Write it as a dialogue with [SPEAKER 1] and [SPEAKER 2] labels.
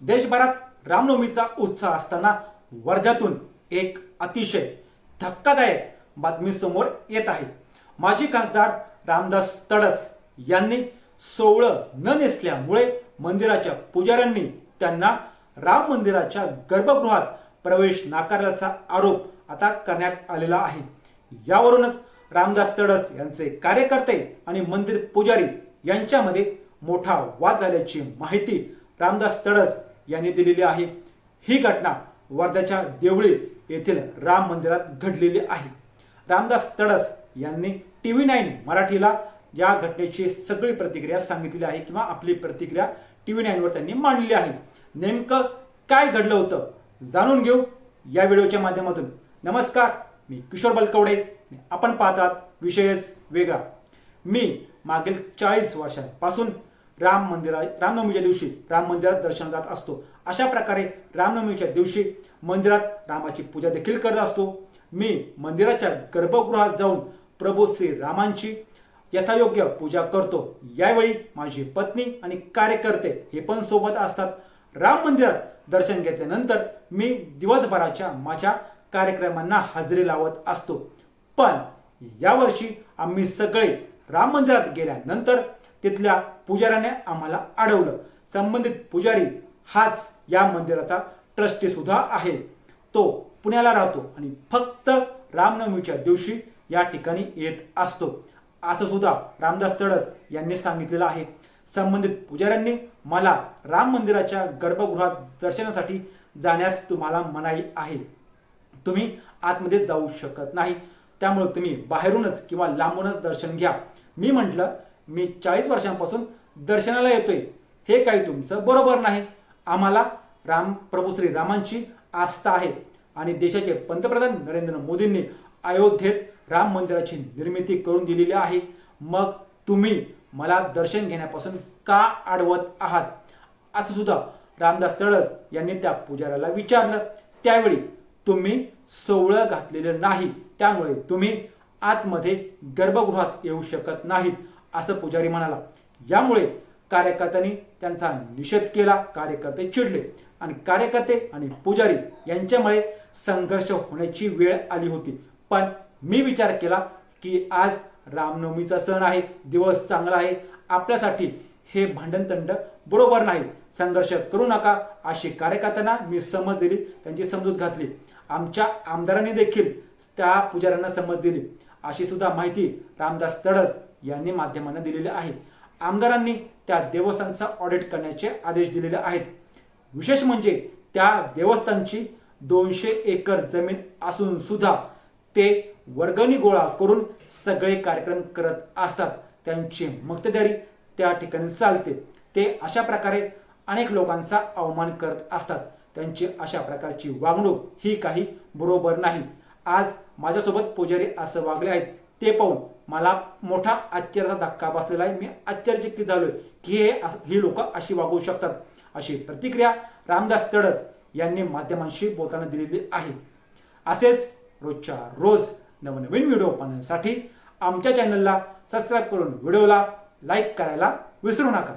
[SPEAKER 1] देशभरात रामनवमीचा उत्साह असताना वर्ध्यातून एक अतिशय धक्कादायक बातमी समोर येत आहे. माजी खासदार रामदास तडस यांनी सोवळं न नेसल्यामुळे मंदिराच्या पुजाऱ्यांनी त्यांना राम मंदिराच्या गर्भगृहात प्रवेश नाकारल्याचा आरोप आता करण्यात आलेला आहे. यावरूनच रामदास तडस यांचे कार्यकर्ते आणि मंदिर पुजारी यांच्यामध्ये मोठा वाद झाल्याची माहिती रामदास तडस यांनी दिलेली आहे. ही घटना वर्ध्याच्या देवळी येथील राम मंदिरात घडलेली आहे. रामदास तडस यांनी टी व्ही नाईन मराठीला या घटनेची सगळी प्रतिक्रिया सांगितलेली आहे किंवा आपली प्रतिक्रिया टी व्ही नाईनवर त्यांनी मांडलेली आहे. नेमकं काय घडलं होतं जाणून घेऊ या व्हिडिओच्या माध्यमातून. नमस्कार मी किशोर बलकवडे. आपण पाहतात विषयच वेगळा. मी मागील चाळीस वर्षांपासून राम मंदिरा रामनवमीच्या दिवशी राम मंदिरात दर्शन जात असतो. अशा प्रकारे रामनवमीच्या दिवशी मंदिरात रामाची पूजा देखील करत असतो. मी मंदिराच्या गर्भगृहात जाऊन प्रभू श्री रामांची यथायोग्य पूजा करतो. यावेळी माझी पत्नी आणि कार्यकर्ते हे पण सोबत असतात. राम मंदिरात दर्शन घेतल्यानंतर मी दिवसभराच्या माझ्या कार्यक्रमांना हजेरी लावत असतो. पण यावर्षी आम्ही सगळे राम मंदिरात गेल्यानंतर तिथल्या पुजाऱ्याने आम्हाला अडवलं. संबंधित पुजारी हाच या मंदिराचा ट्रस्टी सुद्धा आहे. तो पुण्याला राहतो आणि फक्त रामनवमीच्या दिवशी या ठिकाणी येत असतो. असं सुद्धा रामदास तडस यांनी सांगितलेलं आहे. संबंधित पुजाऱ्यांनी मला राम मंदिराच्या गर्भगृहात दर्शनासाठी जाण्यास तुम्हाला मनाई आहे. तुम्ही आतमध्ये जाऊ शकत नाही. त्यामुळे तुम्ही बाहेरूनच किंवा लांबूनच दर्शन घ्या. मी म्हटलं मी चाळीस वर्षांपासून दर्शनाला येतोय. हे काही तुमचं बरोबर नाही. आम्हाला राम प्रभू श्री रामांची आस्था आहे. आणि देशाचे पंतप्रधान नरेंद्र मोदींनी अयोध्येत राम मंदिराची निर्मिती करून दिलेली आहे. मग तुम्ही मला दर्शन घेण्यापासून का अडवत आहात? असं सुद्धा रामदास तळस यांनी त्या पुजाऱ्याला विचारलं. त्यावेळी तुम्ही सोवळं घातलेलं नाही. त्यामुळे तुम्ही आतमध्ये गर्भगृहात येऊ शकत नाहीत. असं पुजारी म्हणाला. यामुळे कार्यकर्त्यांनी त्यांचा निषेध केला कार्यकर्ते चिडले आणि कार्यकर्ते आणि पुजारी यांच्यामुळे संघर्ष होण्याची वेळ आली होती. पण मी विचार केला की आज रामनवमीचा सण आहे दिवस चांगला आहे आपल्यासाठी हे भांडणतंड बरोबर नाही. संघर्ष करू नका अशी कार्यकर्त्यांना मी समज दिली त्यांची समजूत घातली. आमच्या आमदारांनी देखील त्या पुजाऱ्यांना समज दिली. अशी सुद्धा माहिती रामदास तडस यांनी माध्यमांना दिलेले आहे. आमदारांनी त्या देवस्थानचा ऑडिट करण्याचे आदेश दिलेले आहेत. विशेष म्हणजे त्या देवस्थानची दोनशे एकर जमीन असून सुद्धा ते वर्गणी गोळा करून सगळे कार्यक्रम करत असतात. त्यांची मक्तेदारी त्या ठिकाणी चालते. ते अशा प्रकारे अनेक लोकांचा अवमान करत असतात. त्यांची अशा प्रकारची वागणूक ही काही बरोबर नाही. आज माझ्यासोबत पुजारी असं वागले आहेत. ते पाहून मला मोठा आश्चर्याचा धक्का बसलेला आहे. मी आश्चर्यचकित झालोय की हे ही लोक अशी वागवू शकतात. अशी प्रतिक्रिया रामदास तडस यांनी माध्यमांशी बोलताना दिलेली आहे. असेच रोजच्या रोज नवनवीन व्हिडिओ पाहण्यासाठी आमच्या चॅनलला सबस्क्राईब करून व्हिडिओला लाईक करायला विसरू नका.